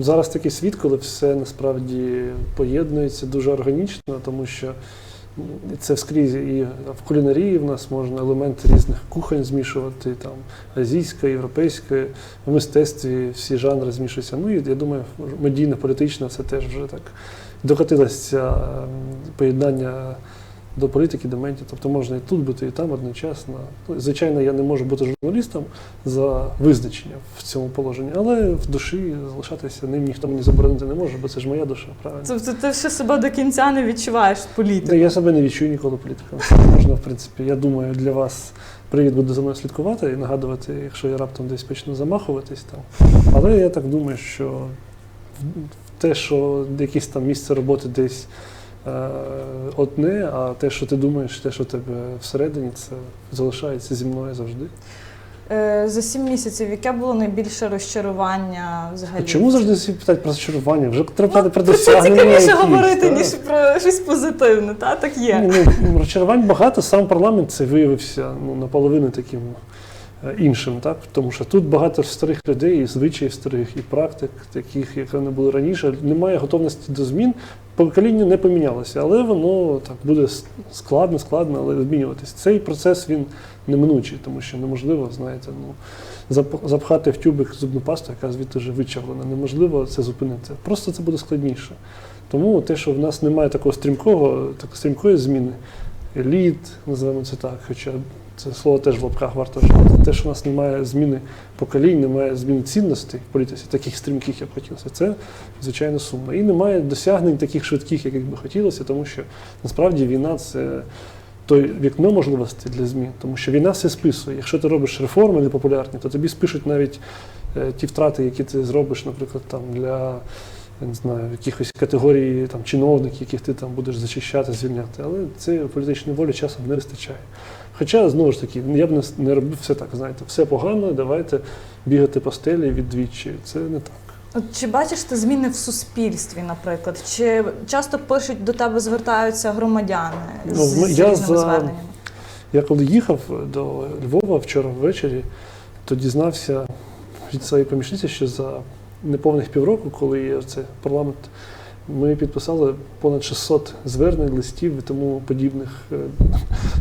Зараз такий світ, коли все насправді поєднується дуже органічно, тому що це вскрізь і в кулінарії в нас можна елементи різних кухонь змішувати, там азійська, європейська, в мистецтві всі жанри змішуються. Ну і я думаю, медійно, політично це теж вже так докотилося поєднання до політики, до медіа. Тобто можна і тут бути, і там одночасно. Ну, Звичайно, я не можу бути журналістом за визначенням в цьому положенні, але в душі залишатися ним ніхто мені заборонити не може, бо це ж моя душа, правильно? Тобто ти ще себе до кінця не відчуваєш політиком. я себе не відчую ніколи політиком. Можна, в принципі, я думаю, для вас привід буде за мною слідкувати і нагадувати, якщо я раптом десь почну замахуватись там. Але я так думаю, що те, що якесь там місце роботи десь одне, а те, що ти думаєш, те, що тебе всередині, це залишається зі мною завжди. Е, За сім місяців, яке було найбільше розчарування взагалі? А чому завжди всі питають про зачарування? Вже треба питати про Про це досягнення. цікавіше якісь, говорити, та? ніж про щось позитивне, та так є. Ні, ну, розчарувань багато, сам парламент це виявився ну, наполовину таким е, іншим, так? тому що тут багато старих людей, і звичаїв старих, і практик, таких, як вони були раніше. Немає готовності до змін. Покоління не помінялося, але воно так буде складно, складно, але змінюватись. Цей процес він неминучий, тому що неможливо, знаєте, ну, зап- запхати в тюбик зубну пасту, яка звідти вже вичавлена. Неможливо це зупинити. Просто це буде складніше. Тому те, що в нас немає такого стрімкого, так, стрімкої зміни, еліт, називаємо це так, хоча це слово теж в лапках варто вживати. Те, що в нас немає зміни поколінь, немає зміни цінностей в політиці, таких стрімких, як хотілося, це звичайно сумно. І немає досягнень таких швидких, яких би хотілося, тому що насправді війна це. Той вікно можливостей для змін, тому що війна все списує. Якщо ти робиш реформи непопулярні, то тобі спишуть навіть е, ті втрати, які ти зробиш, наприклад, там для я не знаю, якихось категорій там, чиновників, яких ти там будеш зачищати, звільняти. Але цієї політичної волі часом не вистачає. Хоча, знову ж таки, я б не, не робив все так, знаєте, все погано, давайте бігати по стелі відвічі. Це не так. От чи бачиш ти зміни в суспільстві, наприклад? Чи часто пишуть до тебе, звертаються громадяни Ну, з, я різними за- зверненнями? Я коли їхав до Львова вчора ввечері, то дізнався від своєї помічниці, що за неповних півроку, коли це парламент, ми підписали понад 600 звернень, листів і тому подібних е,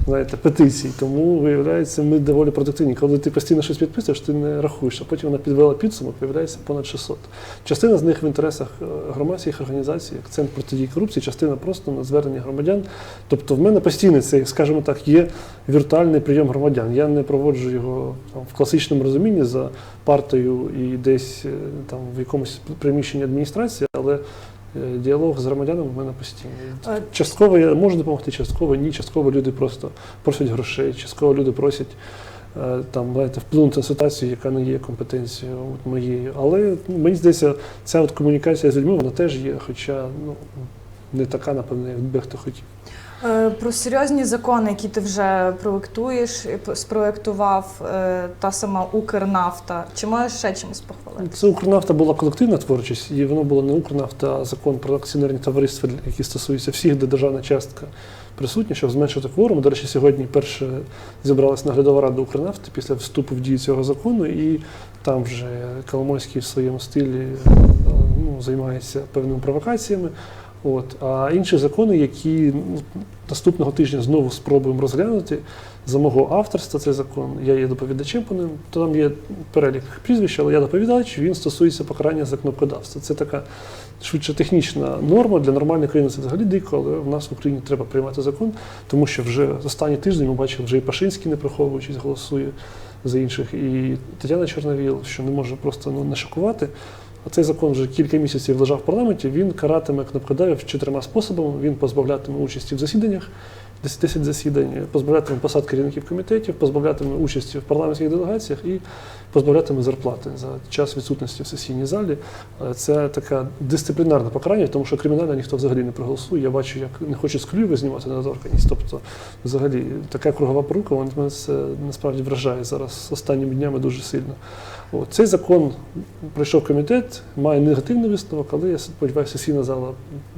знаєте, петицій. Тому виявляється, ми доволі продуктивні. Коли ти постійно щось підписуєш, ти не рахуєш, а потім вона підвела підсумок, виявляється понад 600. Частина з них в інтересах е, громадських організацій, як центр протидії корупції, частина просто на звернення громадян. Тобто в мене постійно це, скажімо так, є віртуальний прийом громадян. Я не проводжу його там, в класичному розумінні за партою і десь е, там в якомусь приміщенні адміністрації, але діалог з громадянами в мене постійний. Е, Частково я можу допомогти, частково ні. Частково люди просто просять грошей, частково люди просять е, там, знаєте, вплинути на ситуацію, яка не є компетенцією от моєю. Але ну, мені здається, ця от комунікація з людьми вона теж є, хоча ну, не така, напевно, як би хто хотів. Е, Про серйозні закони, які ти вже проєктуєш, і п- е, та сама Укрнафта. Чи можеш ще чимось похвалити? Це Укрнафта була колективна творчість, і воно було не Укрнафта, а закон про акціонерні товариства, які стосуються всіх, де державна частка присутня, щоб зменшити кворум. До речі, сьогодні перше зібралася наглядова рада Укрнафти після вступу в дію цього закону, і там вже Коломойський в своєму стилі е, ну, займається певними провокаціями. От. А інші закони, які наступного тижня знову спробуємо розглянути, за мого авторства цей закон, я є доповідачем по ним, то там є перелік прізвищ, але я доповідач, він стосується покарання за кнопкодавство. Це така швидше технічна норма. Для нормальної країни це взагалі дико, але в нас в Україні треба приймати закон, тому що вже останні тиждень ми бачили, вже і Пашинський, не приховуючись, голосує за інших, і Тетяна Чорновіл, що не може просто ну, не шокувати. Цей закон вже кілька місяців лежав в парламенті. Він каратиме кнопкодавів чотирма способами. Він позбавлятиме участі в засіданнях, 10 10 засідань, позбавлятиме посад керівників комітетів, позбавлятиме участі в парламентських делегаціях і позбавлятиме зарплати за час відсутності в сесійній залі. Е, Це таке дисциплінарне покарання, тому що кримінально ніхто взагалі не проголосує. Я бачу, як не хочуть з клюви знімати недоторканність. Тобто, взагалі, така кругова порука, вона мене це насправді вражає зараз останніми днями дуже сильно. От, цей закон пройшов комітет, має негативний висновок, але я сподіваюся, сесійна зала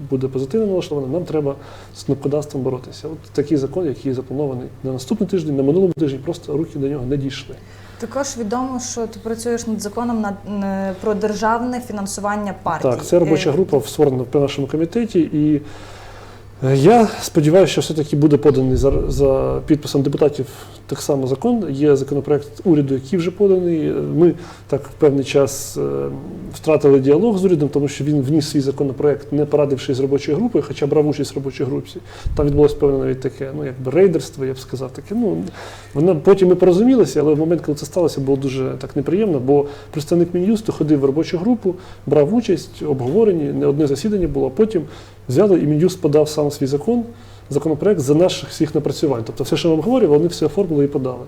буде позитивно налаштована. Нам треба з кнопкодавством боротися. От такий закон, який запланований на наступний тиждень, на минулому тижні, просто руки до нього не дійшли. Також відомо, що ти працюєш над законом на про державне фінансування партій. Так, це робоча Е, група створена при нашому комітеті, і я сподіваюся, що все-таки буде поданий за, за підписом депутатів так само закон. Є законопроект уряду, який вже поданий. Е, Ми так в певний час е, втратили діалог з урядом, тому що він вніс свій законопроект, не порадившись з робочою групою, хоча брав участь в робочій групі. Там відбулося певне навіть таке, ну якби рейдерство, я б сказав, таке. Ну вона потім ми порозумілися, але в момент, коли це сталося, було дуже так неприємно, бо представник Мін'юсту ходив в робочу групу, брав участь, обговорені, не одне засідання було, а потім взяли і Мін'юст подав сам свій закон, законопроект за наших всіх напрацювань. Тобто все, що ми обговорювали, вони все оформили і подали.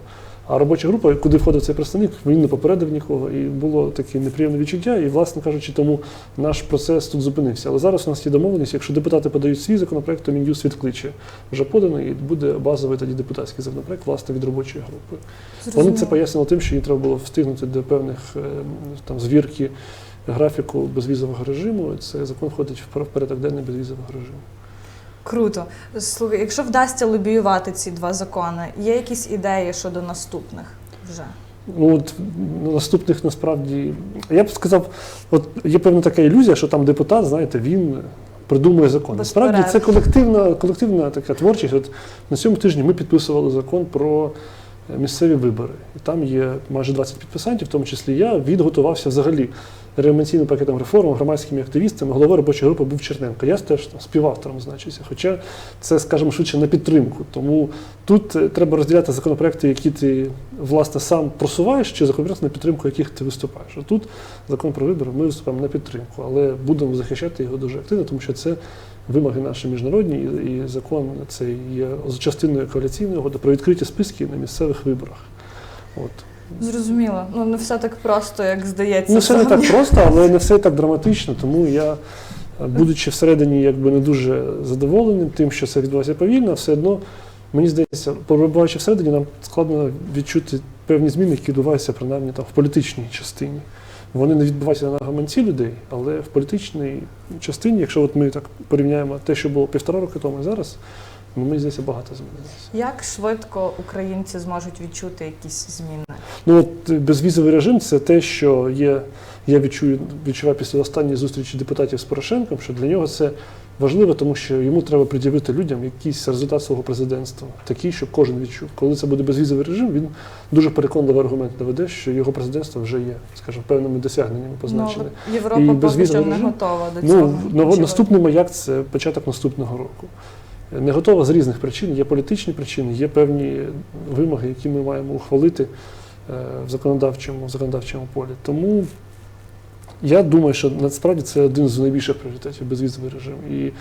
А робоча група, куди входив цей представник, він не попередив нікого, і було таке неприємне відчуття. І, власне кажучи, тому наш процес тут зупинився. Але зараз у нас є домовленість, якщо депутати подають свій законопроект, то Мін'юст відкличе вже поданий, і буде базовий тоді депутатський законопроект, власне, від робочої групи. Вони це пояснили тим, що їм треба було встигнути до певних е, там звірки графіку безвізового режиму. Цей закон входить в порядок денний безвізового режиму. Круто. Слухай, якщо вдасться лобіювати ці два закони, є якісь ідеї щодо наступних вже? Ну от ну, наступних насправді я б сказав, от є певна така ілюзія, що там депутат, знаєте, він придумує закон. Насправді це колективна, колективна така творчість. От на цьому тижні ми підписували закон про е, місцеві вибори. І там є майже 20 підписантів, в тому числі я відготувався взагалі реанімаційним пакетом реформ, громадськими активістами. Голова робочої групи був Черненко. Я теж там, співавтором значуся. Хоча це, скажімо, швидше на підтримку. Тому тут е, треба розділяти законопроекти, які ти власне сам просуваєш, чи законопроекти, на підтримку яких ти виступаєш. А тут закон про вибори ми виступаємо на підтримку, але будемо захищати його дуже активно, тому що це вимоги наші міжнародні, і, закон це є частиною коаліційної угоди про відкриті списки на місцевих виборах. От. Зрозуміло. Ну не все так просто, як здається. Ну, все не так просто, але не все так драматично, тому я, е, будучи всередині якби не дуже задоволеним тим, що це відбувається повільно, все одно, мені здається, перебуваючи всередині, нам складно відчути певні зміни, які відбуваються принаймні там в політичній частині. Вони не відбуваються на гаманці людей, але в політичній частині, якщо от ми так порівняємо те, що було півтора роки тому і зараз, ну, мені здається, багато змінилося. Як швидко українці зможуть відчути якісь зміни? Ну от е, безвізовий режим це те, що є. Я відчую, відчуваю після останньої зустрічі депутатів з Порошенком, що для нього це важливо, тому що йому треба пред'явити людям якийсь результат свого президентства, такий, щоб кожен відчув. Коли це буде безвізовий режим, він дуже переконливий аргумент наведе, що його президентство вже є, скажімо, певними досягненнями позначене. Ну, Європа поки що не готова до Ну, цього. ну, наступний маяк це початок наступного року. Не готова з різних причин. Є політичні причини, є певні вимоги, які ми маємо ухвалити е, в законодавчому, в законодавчому полі. Тому я думаю, що насправді це один з найбільших пріоритетів безвізовий режим. І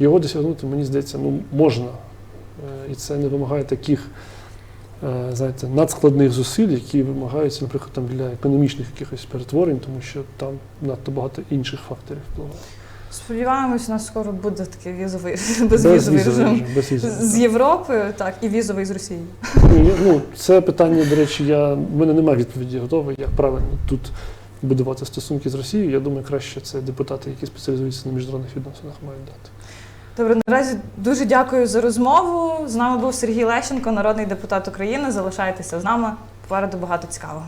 його досягнути, мені здається, ну, можна. Е, І це не вимагає таких е, знаєте, надскладних зусиль, які вимагаються, наприклад, там для економічних якихось перетворень, тому що там надто багато інших факторів впливає. Сподіваємось, у нас скоро буде такий візовий безвізовий режим. З. Європи, так, і візовий з Росії. Ні, ну, це питання, до речі, я, в мене немає відповіді готової, як правильно тут будувати стосунки з Росією. Я думаю, краще це депутати, які спеціалізуються на міжнародних відносинах, мають дати. Добре, наразі дуже дякую за розмову. З нами був Сергій Лещенко, народний депутат України. Залишайтеся з нами. Попереду багато цікавого.